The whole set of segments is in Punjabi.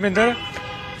ਮਿੰਦਰ,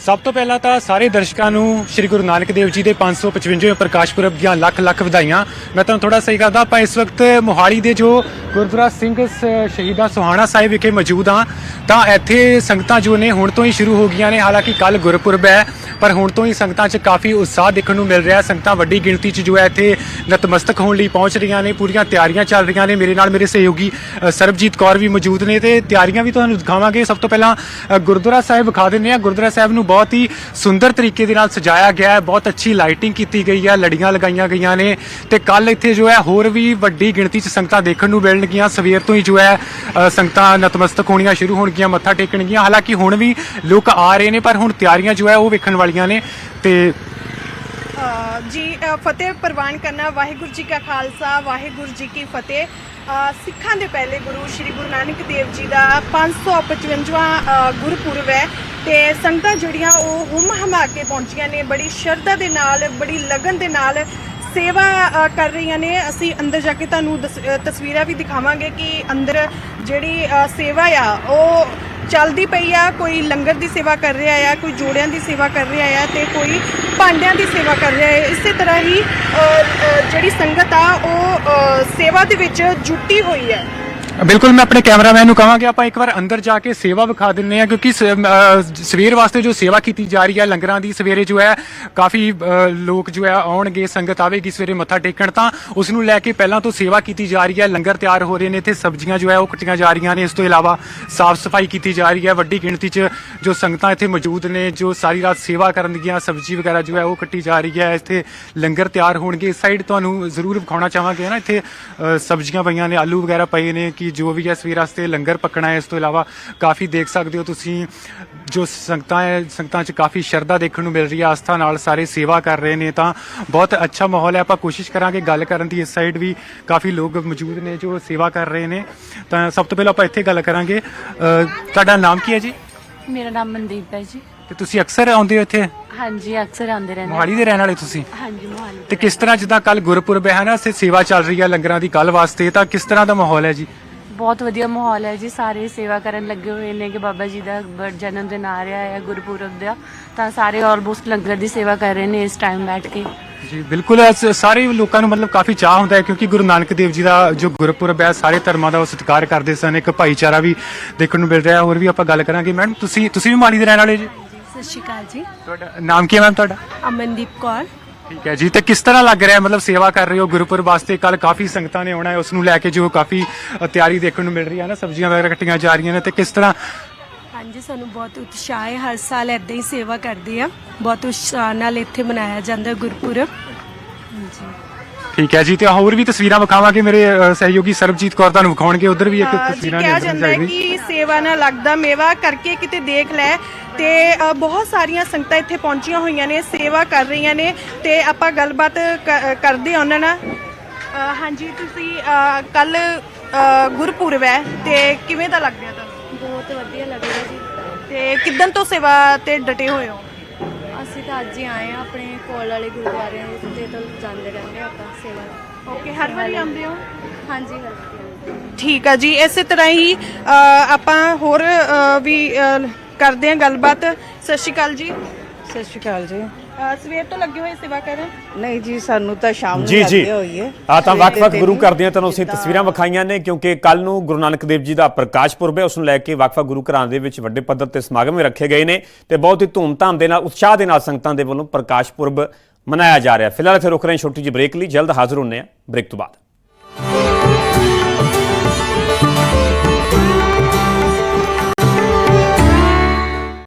ਸਭ ਤੋਂ ਪਹਿਲਾਂ ਤਾਂ ਸਾਰੇ ਦਰਸ਼ਕਾਂ ਨੂੰ ਸ੍ਰੀ ਗੁਰੂ ਨਾਨਕ ਦੇਵ ਜੀ ਦੇ 555ਵੇਂ ਪ੍ਰਕਾਸ਼ ਪੁਰਬ ਦੀਆਂ ਲੱਖ ਲੱਖ ਵਧਾਈਆਂ। ਮੈਂ ਤੁਹਾਨੂੰ ਥੋੜਾ ਸਹੀ ਕਰਦਾ, ਆਪਾਂ ਇਸ ਵਕਤ ਮੋਹਾਲੀ ਦੇ ਜੋ ਗੁਰਦੁਆਰਾ ਸਿੰਘ ਸ- ਸ਼ਹੀਦਾਂ ਸੁਹਾਣਾ ਸਾਹਿਬ ਵਿਖੇ ਮੌਜੂਦ ਹਾਂ। ਤਾਂ ਇੱਥੇ ਸੰਗਤਾਂ ਜੋ ਨੇ ਹੁਣ ਤੋਂ ਹੀ ਸ਼ੁਰੂ ਹੋ ਗਈਆਂ ਨੇ, ਹਾਲਾਂਕਿ ਕੱਲ ਗੁਰਪੁਰਬ ਹੈ। ਪਰ ਹੁਣ ਤੋਂ ਹੀ ਸੰਗਤਾਂ 'ਚ ਕਾਫੀ ਉਤਸ਼ਾਹ ਦੇਖਣ ਨੂੰ ਮਿਲ ਰਿਹਾ ਸੰਗਤਾਂ ਵੱਡੀ ਗਿਣਤੀ 'ਚ ਜੋ ਹੈ ਇੱਥੇ ਨਤਮਸਤਕ ਹੋਣ ਲਈ ਪਹੁੰਚ ਰਹੀਆਂ ਨੇ, ਪੂਰੀਆਂ ਤਿਆਰੀਆਂ ਚੱਲ ਰਹੀਆਂ ਨੇ। ਮੇਰੇ ਨਾਲ ਮੇਰੇ ਸਹਿਯੋਗੀ ਸਰਬਜੀਤ ਕੌਰ ਵੀ ਮੌਜੂਦ ਨੇ ਤੇ ਤਿਆਰੀਆਂ ਵੀ ਤੁਹਾਨੂੰ ਦਿਖਾਵਾਂਗੇ। ਸਭ ਤੋਂ ਪਹਿਲਾਂ ਗੁਰਦੁਆਰਾ ਸਾਹਿਬ ਵਿਖਾ ਦਿੰਦੇ ਆ ਗੁਰਦੁਆਰਾ ਸਾਹਿਬ ਨੂੰ ਬਹੁਤ ਹੀ ਸੁੰਦਰ ਤਰੀਕੇ ਦੇ ਨਾਲ ਸਜਾਇਆ ਗਿਆ ਹੈ। ਬਹੁਤ ਅੱਛੀ ਲਾਈਟਿੰਗ ਕੀਤੀ ਗਈ ਹੈ। ਲੜੀਆਂ ਲਗਾਈਆਂ ਗਈਆਂ ਨੇ ਤੇ ਕੱਲ ਇੱਥੇ ਜੋ ਹੈ ਹੋਰ ਵੀ ਵੱਡੀ ਗਿਣਤੀ 'ਚ ਸੰਗਤਾਂ ਦੇਖਣ ਨੂੰ ਮਿਲਣਗੀਆਂ। ਸਵੇਰ ਤੋਂ ਹੀ ਜੋ ਹੈ ਸੰਗਤਾਂ ਨਤਮਸਤਕ ਹੋਣੀਆਂ ਸ਼ੁਰੂ ਹੋਣਗੀਆਂ, ਮੱਥਾ ਟੇਕਣਗੀਆਂ। ਹਾਲਾਂਕਿ ਹੁਣ ਵੀ ਲੋਕ ਆ ਰਹੇ ਨੇ, ਪਰ ਹੁਣ ਤਿਆਰੀਆਂ ਜੋ ਹੈ ਉਹ ਵੇਖਣ ਵਾਲੇ ਵਾਲੀਆਂ ਨੇ ਤੇ ਜੀ ਫਤਿਹ ਪ੍ਰਵਾਨ ਕਰਨਾ ਵਾਹਿਗੁਰੂ ਜੀ ਕਾ ਖਾਲਸਾ ਵਾਹਿਗੁਰੂ ਜੀ ਕੀ ਫਤਿਹ। ਸਿੱਖਾਂ ਦੇ ਪਹਿਲੇ ਗੁਰੂ ਸ੍ਰੀ ਗੁਰੂ ਨਾਨਕ ਦੇਵ ਜੀ ਦਾ 555ਵਾਂ ਅ, ਗੁਰਪੁਰਬ ਹੈ ਤੇ ਸੰਗਤਾਂ ਜਿਹੜੀਆਂ ਉਹ ਹੁਮ ਹਮਾ ਕੇ ਪਹੁੰਚੀਆਂ ਨੇ ਬੜੀ ਸ਼ਰਧਾ ਦੇ ਨਾਲ ਬੜੀ ਲਗਨ ਦੇ ਨਾਲ ਸੇਵਾ ਕਰ ਰਹੀਆਂ ਨੇ। ਅਸੀਂ ਅੰਦਰ ਜਾ ਕੇ ਤੁਹਾਨੂੰ ਦਸ- ਤਸਵੀਰਾਂ ਵੀ ਦਿਖਾਵਾਂਗੇ ਕਿ ਅੰਦਰ ਜਿਹੜੀ ਸੇਵਾ ਆ ਉਹ ਚੱਲਦੀ ਪਈ ਆ, ਕੋਈ ਲੰਗਰ ਦੀ ਸੇਵਾ ਕਰ ਰਿਹਾ ਆ, ਕੋਈ ਜੋੜਿਆਂ ਦੀ ਸੇਵਾ ਕਰ ਰਿਹਾ ਆ ਤੇ ਕੋਈ ਭਾਂਡਿਆਂ ਦੀ ਸੇਵਾ ਕਰ ਰਿਹਾ ਹੈ ਇਸੇ ਤਰ੍ਹਾਂ ਹੀ ਜਿਹੜੀ ਸੰਗਤ ਆ, ਉਹ ਸੇਵਾ ਦੇ ਵਿੱਚ ਜੁਟੀ ਹੋਈ ਹੈ। ਬਿਲਕੁਲ ਮੈਂ ਆਪਣੇ ਕੈਮਰਾਮੈਨ ਨੂੰ ਕਹਾਂਗਾ ਆਪਾਂ ਇੱਕ ਵਾਰ ਅੰਦਰ ਜਾ ਕੇ ਸੇਵਾ ਵਿਖਾ ਦਿੰਨੇ ਆ ਕਿਉਂਕਿ ਸ- ਅਹ ਸਵੇਰ ਵਾਸਤੇ ਜੋ ਸੇਵਾ ਕੀਤੀ ਜਾ ਰਹੀ ਹੈ ਲੰਗਰਾਂ ਦੀ ਸਵੇਰੇ ਜੋ ਹੈ ਕਾਫੀ ਅਹ, ਲੋਕ ਜੋ ਹੈ ਆਉਣਗੇ ਸੰਗਤ ਆਵੇਗੀ ਸਵੇਰੇ ਮੱਥਾ ਟੇਕਣ ਤਾਂ ਉਸ ਨੂੰ ਲੈ ਕੇ ਪਹਿਲਾਂ ਤੋਂ ਸੇਵਾ ਕੀਤੀ ਜਾ ਰਹੀ ਹੈ ਲੰਗਰ ਤਿਆਰ ਹੋ ਰਹੇ ਨੇ ਇੱਥੇ ਸਬਜ਼ੀਆਂ ਜੋ ਹੈ ਉਹ ਕੱਟੀਆਂ ਜਾ ਰਹੀਆਂ ਨੇ ਇਸ ਤੋਂ ਇਲਾਵਾ ਸਾਫ਼ ਸਫ਼ਾਈ ਕੀਤੀ ਜਾ ਰਹੀ ਹੈ ਵੱਡੀ ਗਿਣਤੀ 'ਚ ਜੋ ਸੰਗਤਾਂ ਇੱਥੇ ਮੌਜੂਦ ਨੇ ਜੋ ਸਾਰੀ ਰਾਤ ਸੇਵਾ ਕਰਨਗੀਆਂ ਸਬਜ਼ੀ ਵਗੈਰਾ ਜੋ ਹੈ ਉਹ ਕੱਟੀ ਜਾ ਰਹੀ ਹੈ ਇੱਥੇ ਲੰਗਰ ਤਿਆਰ ਹੋਣਗੇ ਇਸ ਸਾਈਡ ਤੁਹਾਨੂੰ ਜ਼ਰੂਰ ਵਿਖਾਉਣਾ ਚਾਹਾਂਗੇ ਨਾ ਇੱਥੇ ਅ, ਸਬਜ਼ੀਆਂ ਪਈਆਂ ਨੇ ਆਲੂ ਵਗੈਰਾ ਪਏ ਨੇ ਕਿ ਜੋ ਵੀ ਹੈ ਸਵੇਰ ਵਾਸਤੇ ਲੰਗਰ ਪੱਕਣਾ ਹੈ ਇਸ ਤੋਂ ਇਲਾਵਾ ਕਾਫੀ ਦੇਖ ਸਕਦੇ ਹੋ ਤੁਸੀਂ ਜੋ ਸੰਗਤਾਂ ਹੈ ਸੰਗਤਾਂ 'ਚ ਕਾਫੀ ਸ਼ਰਧਾ ਦੇਖਣ ਨੂੰ ਮਿਲ ਰਹੀ ਹੈ ਆਸਥਾ ਨਾਲ ਸਾਰੇ ਸੇਵਾ ਕਰ ਰਹੇ ਨੇ ਤਾਂ ਬਹੁਤ ਅੱਛਾ ਮਾਹੌਲ ਹੈ। ਆਪਾਂ ਕੋਸ਼ਿਸ਼ ਕਰਾਂਗੇ ਗੱਲ ਕਰਨ ਦੀ ਇਸ ਸਾਈਡ ਵੀ ਕਾਫੀ ਲੋਕ ਮੌਜੂਦ ਨੇ ਜੋ ਸੇਵਾ ਕਰ ਰਹੇ ਨੇ। ਤਾਂ ਸਭ ਤੋਂ ਪਹਿਲਾਂ ਆਪਾਂ ਇੱਥੇ ਗੱਲ ਕਰਾਂਗੇ। ਤੁਹਾਡਾ ਨਾਮ ਕੀ ਹੈ ਜੀ? ਮੇਰਾ ਨਾਮ ਮਨਦੀਪ ਹੈ ਜੀ। ਤੇ ਤੁਸੀਂ ਅਕਸਰ ਆਉਂਦੇ ਹੋ ਇੱਥੇ? ਹਾਂਜੀ ਅਕਸਰ ਆਉਂਦੇ ਰਹਿੰਦੇ ਮੋਹਾਲੀ ਦੇ ਰਹਿਣ ਵਾਲੇ ਤੁਸੀਂ? ਹਾਂਜੀ ਮੋਹਾਲੀ ਤੇ ਕਿਸ ਤਰ੍ਹਾਂ ਜਿੱਦਾਂ ਕੱਲ ਗੁਰਪੁਰਬ ਹੈ ਨਾ ਸੇ ਸੇਵਾ ਚੱਲ ਰਹੀ ਹੈ ਲੰਗਰਾਂ ਦੀ ਕੱਲ ਵਾਸਤੇ ਤਾਂ ਕਿਸ ਤਰ੍ਹਾਂ ਦਾ ਮਾਹੌਲ ਹੈ ਜੀ? ਬਹੁਤ ਵਧੀਆ ਮਾਹੌਲ ਹੈ ਜੀ। ਸਾਰੇ ਸੇਵਾ ਕਰਨ ਲੱਗੇ ਹੋਏ ਨੇ ਕਿ ਬਾਬਾ ਜੀ ਦਾ ਜਨਮ ਦਿਨ ਆ ਰਿਹਾ ਹੈ ਗੁਰਪੁਰਬ ਦਾ। ਤਾਂ ਸਾਰੇ ਆਲਮੋਸਟ ਲੰਗਰ ਦੀ ਸੇਵਾ ਕਰ ਰਹੇ ਨੇ ਇਸ ਟਾਈਮ ਬੈਠ ਕੇ। ਜੀ ਬਿਲਕੁਲ ਅਸ- ਸਾਰੇ ਲੋਕਾਂ ਨੂੰ ਮਤਲਬ ਕਾਫੀ ਚਾਹ ਹੁੰਦਾ ਹੈ ਕਿਉਂਕਿ ਗੁਰੂ ਨਾਨਕ ਦੇਵ ਜੀ ਦਾ ਜੋ ਗੁਰਪੁਰਬ ਹੈ ਸਾਰੇ ਧਰਮਾਂ ਦਾ ਉਹ ਸਤਿਕਾਰ ਕਰਦੇ ਸਨ। ਇੱਕ ਭਾਈਚਾਰਾ ਵੀ ਦੇਖਣ ਨੂੰ ਮਿਲ ਰਿਹਾ ਹੈ। ਹੋਰ ਵੀ ਆਪਾਂ ਗੱਲ ਕਰਾਂਗੇ। ਮੈਡਮ ਤੁਸੀਂ ਤੁਸੀਂ ਵੀ ਮਾਲੀ ਦੇ ਰਹਿਣ ਵਾਲੇ ਜੀ? ਸਤਿ ਸ਼੍ਰੀ ਅਕਾਲ ਜੀ। ਤੁਹਾਡਾ ਨਾਮ ਕੀ ਹੈ ਮੈਮ ਤੁਹਾਡਾ? ਅਮਨਦੀਪ ਕੌਰ। ਠੀਕ ਹੈ ਜੀ। ਤੇ ਕਿਸ ਤਰ੍ਹਾਂ ਲੱਗ ਰਿਹਾ ਹੈ? ਮਤਲਬ ਸੇਵਾ ਕਰ ਰਹੇ ਹੋ ਗੁਰਪੁਰਬ ਵਾਸਤੇ? ਕੱਲ ਕਾਫੀ ਸੰਗਤਾਂ ਨੇ ਆਉਣਾ ਹੈ। ਉਸ ਨੂੰ ਲੈ ਕੇ ਜੋ ਕਾਫੀ ਅ, ਤਿਆਰੀ ਦੇਖਣ ਨੂੰ ਮਿਲ ਰਹੀ ਹੈ ਨਾ? ਸਬਜ਼ੀਆਂ ਵਗੈਰਾ ਕੱਟੀਆਂ ਜਾ ਰਹੀਆਂ ਨੇ। ਤੇ ਕਿਸ ਤਰ੍ਹਾਂ ਹਾਂਜੀ ਸਾਨੂੰ ਬਹੁਤ ਉਤਸ਼ਾਹ ਹੈ। ਹਰ ਸਾਲ ਇਦਾਂ ਹੀ ਸੇਵਾ ਕਰਦੇ ਆ ਬਹੁਤ ਉਤਸ਼ਾਹ ਨਾਲ ਇੱਥੇ ਮਨਾਇਆ ਜਾਂਦਾ ਗੁਰਪੁਰਬ। ਹਾਂਜੀ। ਠੀਕ ਹੈ ਜੀ ਤੇ ਹੋਰ ਵੀ ਤਸਵੀਰਾਂ ਵਿਖਾਵਾਂਗੇ ਮੇਰੇ ਅ, ਸਹਿਯੋਗੀ ਸਰਬਜੀਤ ਕੌਰ ਤੁਹਾਨੂੰ ਵਿਖਾਉਣਗੇ। ਉਧਰ ਵੀ ਇੱਕ ਜੀ ਤਸਵੀਰਾਂ ਕਿਹਾ ਨੇ ਜਾਂਦਾ ਹੈ ਕਿ ਸੇਵਾ ਨਾਲ ਲੱਗਦਾ ਮੇਵਾ ਕਰਕੇ ਕਿਤੇ ਦੇਖ ਲੈ। ਤੇ ਅ, ਬਹੁਤ ਸਾਰੀਆਂ ਸੰਗਤਾਂ ਇੱਥੇ ਪਹੁੰਚੀਆਂ ਹੋਈਆਂ ਨੇ ਸੇਵਾ ਕਰ ਰਹੀਆਂ ਨੇ। ਤੇ ਆਪਾਂ ਗੱਲਬਾਤ ਕ- ਕਰਦੇ ਹਾਂ ਉਹਨਾਂ ਨਾਲ। ਅ, ਹਾਂਜੀ ਤੁਸੀਂ ਕੱਲ ਗੁਰਪੁਰਬ ਹੈ ਤੇ ਕਿਵੇਂ ਦਾ ਲੱਗ ਰਿਹਾ ਤੁਹਾਨੂੰ? ਬਹੁਤ ਵਧੀਆ ਲੱਗ ਰਿਹਾ ਜੀ। ਤੇ ਕਿਦਨ ਤੋਂ ਸੇਵਾ ਤੇ ਡਟੇ ਹੋਏ ਹੋ? ਅਸੀਂ ਤਾਂ ਅੱਜ ਹੀ ਆਏ ਆ ਆਪਣੇ ਕੋਲ ਵਾਲੇ ਗੁਰਦੁਆਰਿਆਂ ਦੇ ਤੋਂ ਜਾਂਦੇ ਰਹਿੰਦੇ ਆਪਾਂ ਸੇਵਾ ਓਕੇ ਹਰ ਵਾਰੀ ਆਉਂਦੇ ਹੋ? ਹਾਂਜੀ ਹਾਂਜੀ ਠੀਕ ਆ ਜੀ ਇਸੇ ਤਰ੍ਹਾਂ ਹੀ ਅ, ਆਪਾਂ ਹੋਰ ਅ, ਵੀ ਅ, ਕਰਦੇ ਹਾਂ ਗੱਲਬਾਤ। ਸਤਿ ਸ਼੍ਰੀ ਅਕਾਲ ਜੀ। ਸਤਿ ਸ਼੍ਰੀ ਅਕਾਲ ਜੀ। ਸਵੇਰ ਤੋਂ ਲੱਗੇ ਹੋਏ ਸੇਵਾ ਕਰਨ? ਨਹੀਂ ਜੀ ਸਾਨੂੰ ਤਾਂ ਸ਼ਾਮ ਨੂੰ ਜੀ ਜੀ। ਲੱਗੇ ਹੋਈ ਹੈ। ਆ ਤਾਂ ਸਵੇਰ ਵੱਖ-ਵੱਖ ਦੇ ਗੁਰੂ ਤਿੰਨ- ਘਰ ਦੀਆਂ ਤੁਹਾਨੂੰ ਅਸੀਂ ਤਸਵੀਰਾਂ ਵਿਖਾਈਆਂ ਨੇ ਕਿਉਂਕਿ ਕੱਲ ਨੂੰ ਗੁਰੂ ਨਾਨਕ ਦੇਵ ਜੀ ਦਾ ਪ੍ਰਕਾਸ਼ ਪੁਰਬ ਹੈ ਉਸ ਨੂੰ ਲੈ ਕੇ ਵੱਖ-ਵੱਖ ਗੁਰੂ ਘਰਾਂ ਦੇ ਵਿੱਚ ਵੱਡੇ ਪੱਧਰ ਤੇ ਸਮਾਗਮ ਵੀ ਰੱਖੇ ਗਏ ਨੇ ਤੇ ਬਹੁਤ ਹੀ ਧੂਮਧਾਮ ਦੇ ਨਾਲ ਉਤਸ਼ਾਹ ਦੇ ਨਾਲ ਸੰਗਤਾਂ ਦੇ ਵੱਲੋਂ ਪ੍ਰਕਾਸ਼ ਪੁਰਬ ਮਨਾਇਆ ਜਾ ਰਿਹਾ ਫਿਲਹਾਲ ਇੱਥੇ ਰੁਕ ਰਹੇ ਹਾਂ ਛੋਟੀ ਜਿਹੀ ਬ੍ਰੇਕ ਲਈ ਜਲਦ ਹਾਜ਼ਰ ਹੁੰਨੇ ਆ ਬ੍ਰੇਕ ਤੋਂ ਬਾਅਦ।